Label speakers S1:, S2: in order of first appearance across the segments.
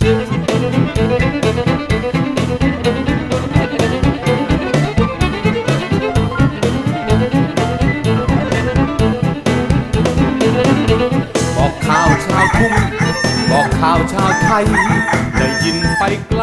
S1: บอกข่าวชาวทุ่งบอกข่าวชาวไทย ได้ยินไปไกล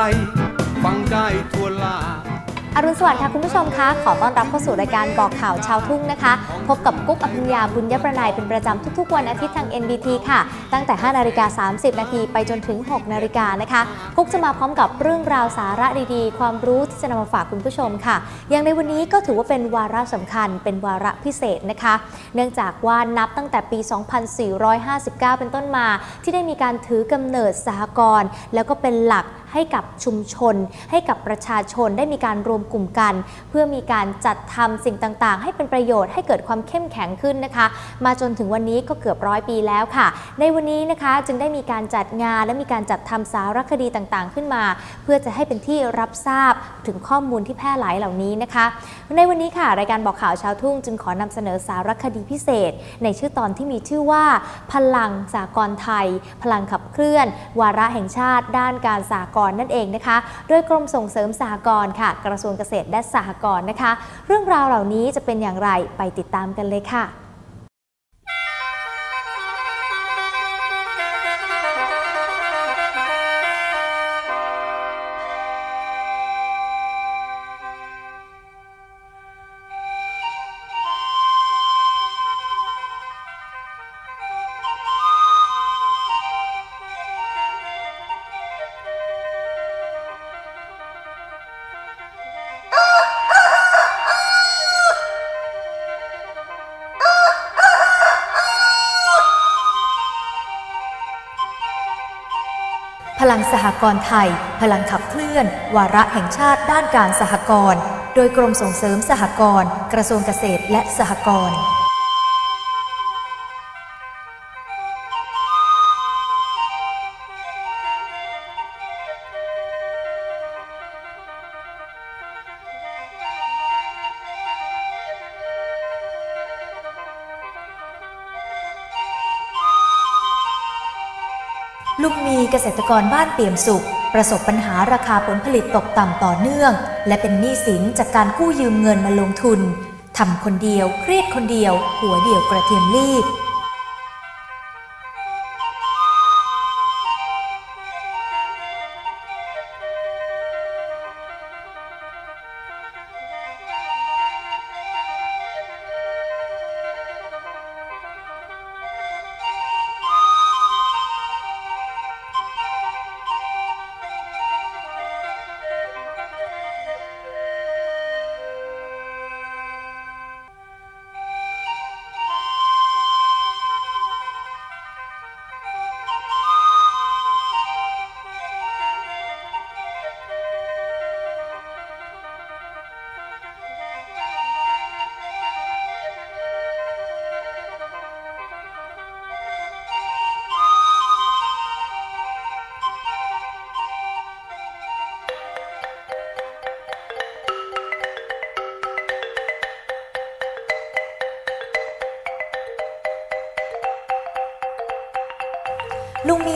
S2: สวัสดิ์ค่ะคุณผู้ชมคะขอต้อนรับเข้าสู่รายการบอกข่าวชาวทุ่งนะคะ พบกับกุ๊กอภิญญาบุญยประนายเป็นประจำทุกๆ วันอาทิตย์ทาง NBT ค่ะ ตั้งแต่ 5 นาฬิกา 30 นาทีไปจนถึง 6 นาฬิกานะคะกุ๊กจะมาพร้อมกับเรื่องราวสาระดีๆ ความรู้ที่จะนำมาฝากคุณผู้ชมค่ะ อย่างในวันนี้ก็ถือว่าเป็นวาระสำคัญ เป็นวาระพิเศษนะคะ เนื่องจากว่านับตั้งแต่ปี 2459 เป็นต้นมา ที่ได้มีการถือกำเนิดสหกรณ์แล้วก็เป็นหลักให้กับชุมชน ให้กับประชาชนได้มีการรวมกลุ่มกัน เพื่อมีการจัดทำสิ่งต่างๆ ให้เป็นประโยชน์ให้เกิดความเข้มแข็งขึ้นนะคะ มาจนถึงวันนี้ก็เกือบร้อยปีแล้วค่ะ ในวันนี้นะคะจึงได้มีการจัดงานและมีการจัดทำสารคดีต่างๆ ขึ้นมา เพื่อจะให้เป็นที่รับทราบถึงข้อมูลที่แพร่หลายเหล่านี้นะคะ ในวันนี้ค่ะรายการบอกข่าวชาวทุ่ง จึงขอนำเสนอสารคดีพิเศษ ในชื่อตอนที่มีชื่อว่า พลังสากลไทย พลังขับเคลื่อน วาระแห่งชาติ ด้านการสากลนั่นเองนะคะ โดยกรมส่งเสริมสหกรณ์ค่ะ กระทรวงเกษตรและสหกรณ์นะคะ เรื่องราวเหล่านี้จะเป็นอย่างไรไปติดตามกันเลยค่ะ พลังสหกรณ์ไทย พลังขับเคลื่อน วาระแห่งชาติด้านการสหกรณ์ โดยกรมส่งเสริมสหกรณ์ กระทรวงเกษตรและสหกรณ์ ลุงมีเกษตรกรบ้านเปี่ยมสุข ประสบปัญหาราคาผลผลิตตกต่ำต่อเนื่อง และเป็นหนี้สินจากการกู้ยืมเงินมาลงทุนทำคนเดียว เครียดคนเดียว หัวเดียวกระเทียมรีบ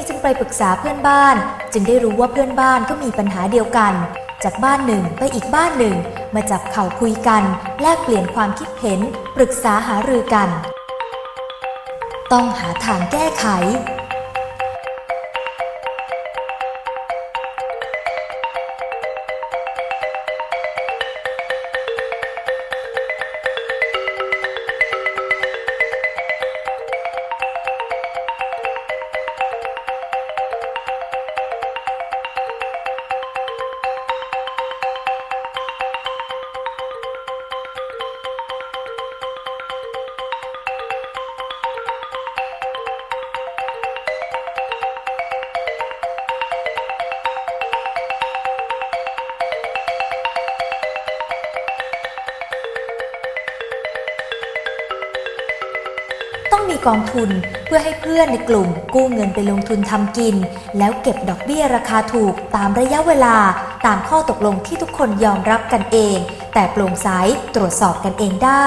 S2: จึงไปปรึกษาเพื่อนบ้าน จึงได้รู้ว่าเพื่อนบ้านก็มีปัญหาเดียวกัน จากบ้านหนึ่งไปอีกบ้านหนึ่ง มาจับเข่าคุยกัน แลกเปลี่ยนความคิดเห็น ปรึกษาหารือกัน ต้องหาทางแก้ไข มีกองทุนเพื่อให้เพื่อนในกลุ่มกู้เงินไปลงทุนทำกิน แล้วเก็บดอกเบี้ยราคาถูกตามระยะเวลา ตามข้อตกลงที่ทุกคนยอมรับกันเอง แต่โปร่งใสตรวจสอบกันเองได้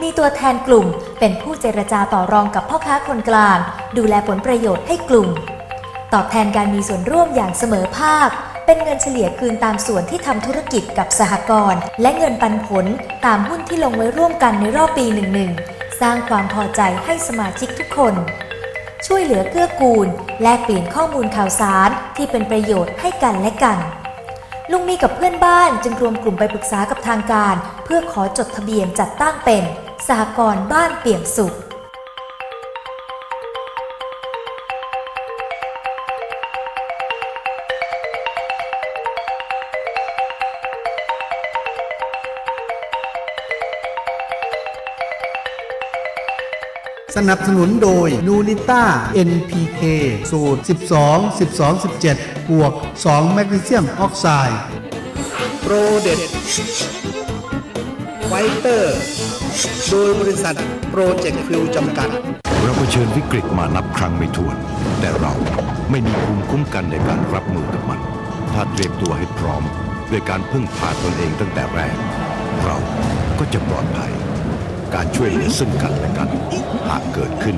S2: มีตัวแทนกลุ่มเป็นผู้เจรจาต่อรองกับพ่อค้าคนกลาง ดูแลผลประโยชน์ให้กลุ่ม
S3: ตอบแทนการมีส่วนร่วมอย่างเสมอภาคเป็นเงินเฉลี่ยคืนตามส่วนที่ทำธุรกิจกับสหกรณ์และเงินปันผลตามหุ้นที่ลงไว้ร่วมกันในรอบปีหนึ่งๆ สร้างความพอใจให้สมาชิกทุกคน ช่วยเหลือเกื้อกูล แลกเปลี่ยนข้อมูลข่าวสารที่เป็นประโยชน์ให้กันและกัน ลุงมีกับเพื่อนบ้านจึงรวมกลุ่มไปปรึกษากับทางการ เพื่อขอจดทะเบียนจัดตั้งเป็นสหกรณ์บ้านเปี่ยมสุข
S4: นับสนุนโดยนูนิต้า NPK สูตร 12 12 17 บวก 2 แมกนีเซียมออกไซด์
S5: โปรเด็ดไฟเตอร์ โดยบริษัทโปรเจกต์ฟิวจำกัด
S6: เราเผชิญวิกฤตมานับครั้งไม่ถ้วน แต่เราไม่มีภูมิคุ้มกันในการรับมือกับมัน ถ้าเตรียมตัวให้พร้อม ด้วยการพึ่งพาตนเองตั้งแต่แรก เราก็จะปลอดภัย การช่วยเหลือซึ่งกันและกัน หากเกิดขึ้น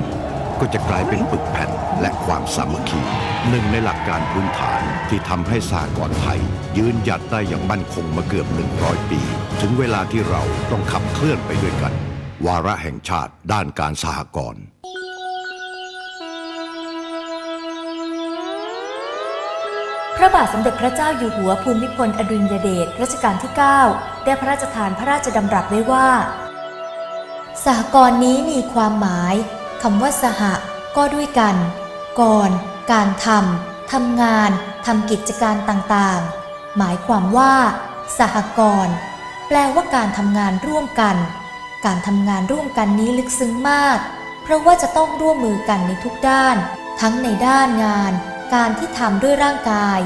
S6: ก็จะกลายเป็นปึกแผ่นและความสามัคคีหนึ่งในหลักการพื้นฐานที่ทำให้สากลไทย ยืนหยัดได้อย่างมั่นคงมาเกือบ 100 ปี ถึงเวลาที่เราต้องขับเคลื่อนไปด้วยกัน วาระแห่งชาติด้านการสหกรณ์
S3: พระบาทสมเด็จพระเจ้าอยู่หัวภูมิพลอดุลยเดชรัชกาลที่ 9 ได้พระราชทานพระราชดำรัสไว้ว่า สหกรณ์นี้มีความหมายคำว่าสหะก็ด้วยกัน ก่อน การทำทำงานทำกิจการต่างๆ หมายความว่า สหกรณ์แปลว่าการทำงานร่วมกัน การทำงานร่วมกันนี้ลึกซึ้งมาก เพราะว่าจะต้องร่วมมือกันในทุกด้าน ทั้งในด้านงาน การที่ทำด้วยร่างกาย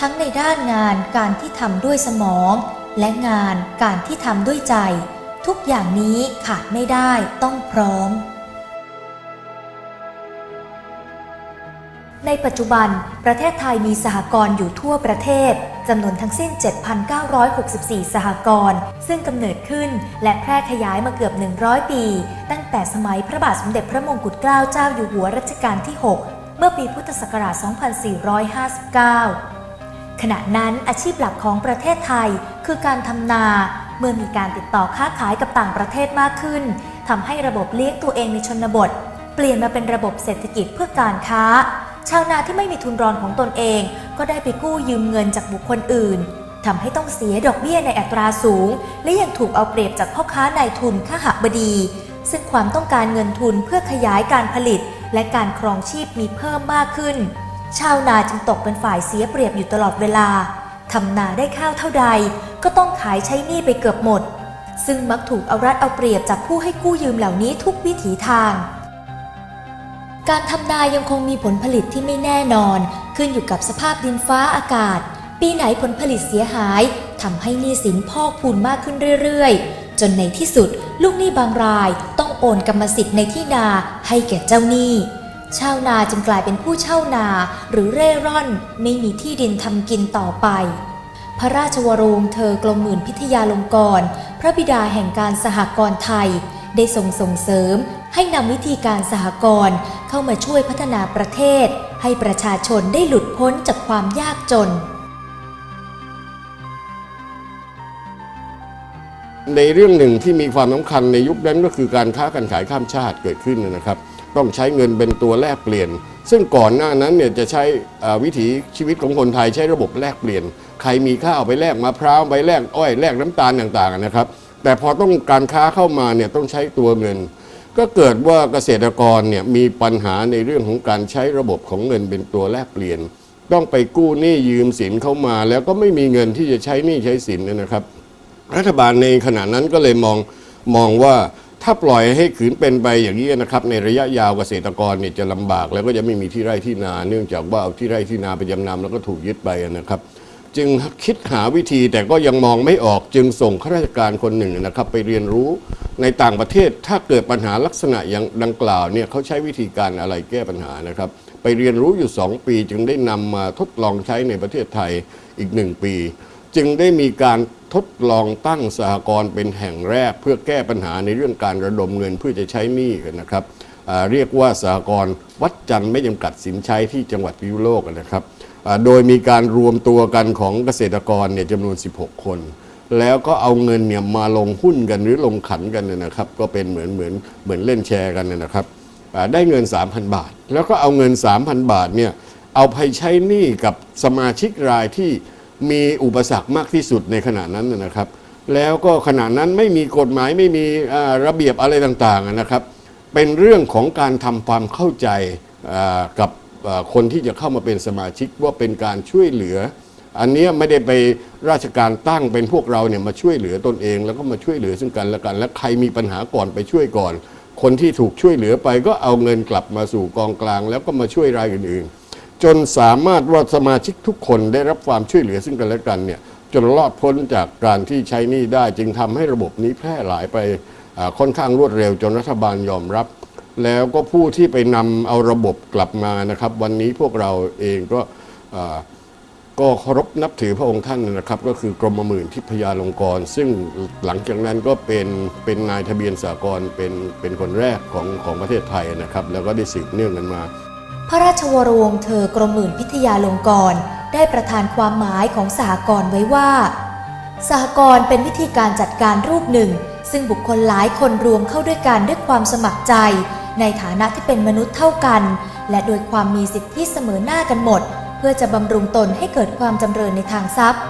S3: ทั้งในด้านงานการที่ทำด้วยสมอง และงานการที่ทำด้วยใจ ทุกอย่างนี้ขาดไม่ได้ต้องพร้อม ในปัจจุบันประเทศไทยมีสหกรณ์อยู่ทั่วประเทศจำนวนทั้งสิ้น 7,964 สหกรณ์ซึ่งกำเนิดขึ้นและแพร่ขยายมาเกือบ 100 ปี ตั้งแต่สมัยพระบาทสมเด็จพระมงกุฎเกล้าเจ้าอยู่หัวรัชกาลที่ 6 เมื่อปีพุทธศักราช 2459 ขณะนั้นอาชีพหลักของประเทศไทยคือการทำนา เมื่อมีการติดต่อค้าขายกับต่างประเทศมากขึ้นทำให้ระบบเลี้ยงตัวเองในชนบท เปลี่ยนมาเป็นระบบเศรษฐกิจเพื่อการค้า ชาวนาที่ไม่มีทุนรอนของตนเอง ก็ได้ไปกู้ยืมเงินจากบุคคลอื่นทำให้ต้องเสียดอกเบี้ยในอัตราสูง และยังถูกเอาเปรียบจากพ่อค้านายทุนข้าหบดี ซึ่งความต้องการเงินทุนเพื่อขยายการผลิต และการครองชีพมีเพิ่มมากขึ้น ชาวนาจึงตกเป็นฝ่ายเสียเปรียบอยู่ตลอดเวลา ทำนาได้ข้าวเท่าใดก็ต้องขายใช้หนี้ไปเกือบหมด ซึ่งมักถูกเอารัดเอาเปรียบจากผู้ให้กู้ยืมเหล่านี้ทุกวิถีทาง การทำนายังคงมีผลผลิตที่ไม่แน่นอน ขึ้นอยู่กับสภาพดินฟ้าอากาศ ปีไหนผลผลิตเสียหายทำให้หนี้สินพอกพูนมากขึ้นเรื่อยๆ จนในที่สุด ลูกหนี้บางรายต้องโอนกรรมสิทธิ์ในที่นาให้แก่เจ้าหนี้ ชาวนาจึงกลายเป็นผู้เช่านาหรือเร่ร่อนไม่มีที่ดินทำกินต่อไป พระราชวโรงเธอกลมหมื่นพิทยาลงกรณ์พระบิดาแห่งการสหกรณ์ไทย ได้ทรงส่งเสริม ให้นำวิธีการสหกรณ์เข้ามาช่วยพัฒนาประเทศ ให้ประชาชนได้หลุดพ้นจากความยากจน
S7: ในเรื่องหนึ่งที่มีความสำคัญในยุคนั้นก็คือการค้าการขายข้ามชาติเกิดขึ้นนะครับ ต้องใช้เงินเป็นตัวแลกเปลี่ยน ซึ่งก่อนหน้านั้นเนี่ยจะใช้วิถีชีวิตของคนไทยใช้ระบบแลกเปลี่ยน ใครมีข้าวไปแลกมะพร้าวไปแลกอ้อยแลกน้ำตาลต่างๆนะครับ แต่พอต้องการค้าเข้ามาเนี่ยต้องใช้ตัวเงิน ก็เกิดว่าเกษตรกรเนี่ยมีปัญหาในเรื่องของการใช้ระบบของเงินเป็นตัวแลกเปลี่ยน ต้องไปกู้หนี้ยืมสินเข้ามา แล้วก็ไม่มีเงินที่จะใช้หนี้ใช้สินนะครับ รัฐบาลในขณะนั้นก็เลยมองมองว่า ถ้าปล่อยให้ขืนเป็นไปอย่างนี้นะครับในระยะยาวเกษตรกรเนี่ยจะลำบาก แล้วก็จะไม่มีที่ไร่ที่นา เนื่องจากว่าเอาที่ไร่ที่นาไปจำนำแล้วก็ถูกยึดไปนะครับ จึงคิดหาวิธีแต่ก็ยังมองไม่ออกจึงส่งข้าราชการคนหนึ่งนะครับ ไปเรียนรู้ในต่างประเทศถ้าเกิดปัญหาลักษณะอย่างดังกล่าวเนี่ยเขาใช้วิธีการอะไรแก้ปัญหานะครับ ไปเรียนรู้อยู่ 2 ปีจึงได้นำมาทดลองใช้ในประเทศไทยอีก 1 ปี จึงได้มีการ ทดลองตั้งสหกรณ์เป็นแห่งแรก เพื่อแก้ปัญหาในเรื่องการระดมเงินเพื่อจะใช้หนี้กันนะครับเรียกว่าสหกรณ์วัดจันทร์ไม่จำกัดสินใช้ที่จังหวัดพิษณุโลกนะครับโดยมีการรวมตัวกันของเกษตรกรเนี่ยจำนวน 16 คน แล้วก็เอาเงินเนี่ยมาลงหุ้นกันหรือลงขันกันนะครับ ก็เป็นเหมือนเหมือนเหมือนเล่นแชร์กันนะครับได้เงิน 3,000 บาท แล้วก็เอาเงิน 3,000 บาทเนี่ยเอาไปใช้หนี้กับสมาชิกรายที่ มีอุปสรรคมากที่สุดในขณะนั้นนะครับ แล้วก็ขณะนั้นไม่มีกฎหมายไม่มีระเบียบอะไรต่างๆนะครับ เป็นเรื่องของการทำความเข้าใจกับคนที่จะเข้ามาเป็นสมาชิกว่าเป็นการช่วยเหลือ อันเนี้ยไม่ได้ไปราชการตั้งเป็นพวกเราเนี่ยมาช่วยเหลือตนเอง แล้วก็มาช่วยเหลือซึ่งกันและกัน และใครมีปัญหาก่อนไปช่วยก่อน คนที่ถูกช่วยเหลือไปก็เอาเงินกลับมาสู่กองกลาง แล้วก็มาช่วยรายอื่นๆ จนสามารถว่าสมาชิกทุกคนได้รับความช่วยเหลือซึ่งกันและกันเนี่ยจนรอดพ้นจากการที่ใช้หนี้ได้ จึงทำให้ระบบนี้แพร่หลายไปค่อนข้างรวดเร็วจนรัฐบาลยอมรับ แล้วก็ผู้ที่ไปนำเอาระบบกลับมานะครับ วันนี้พวกเราเองก็ก็เคารพนับถือพระองค์ท่านนะครับ ก็คือกรมหมื่นทิพยาลงกร ซึ่งหลังจากนั้นก็เป็นเป็นนายทะเบียนสากลเป็นเป็นคนแรกของของประเทศไทยนะครับ แล้วก็ได้สืบเนื่องกันมา
S3: พระราชวรวงศ์เธอกรมหมื่นพิทยาลงกรณ์ได้ประทานความหมายของสหกรณ์ไว้ว่า สหกรณ์เป็นวิธีการจัดการรูปหนึ่ง ซึ่งบุคคลหลายคนรวมเข้าด้วยกันด้วยความสมัครใจ ในฐานะที่เป็นมนุษย์เท่ากัน และโดยความมีสิทธิเสมอหน้ากันหมด เพื่อจะบำรุงตนให้เกิดความจำเริญในทางทรัพย์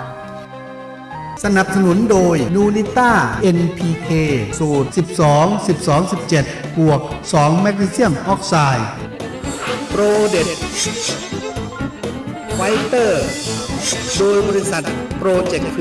S4: สนับสนุนโดยนูนิต้า NPK สูตร 12 12 17 บวก 2 แมกนีเซียมออกไซด์
S5: โปรเด็ดไฟเตอร์ โดยบริษัทโปรเจกต์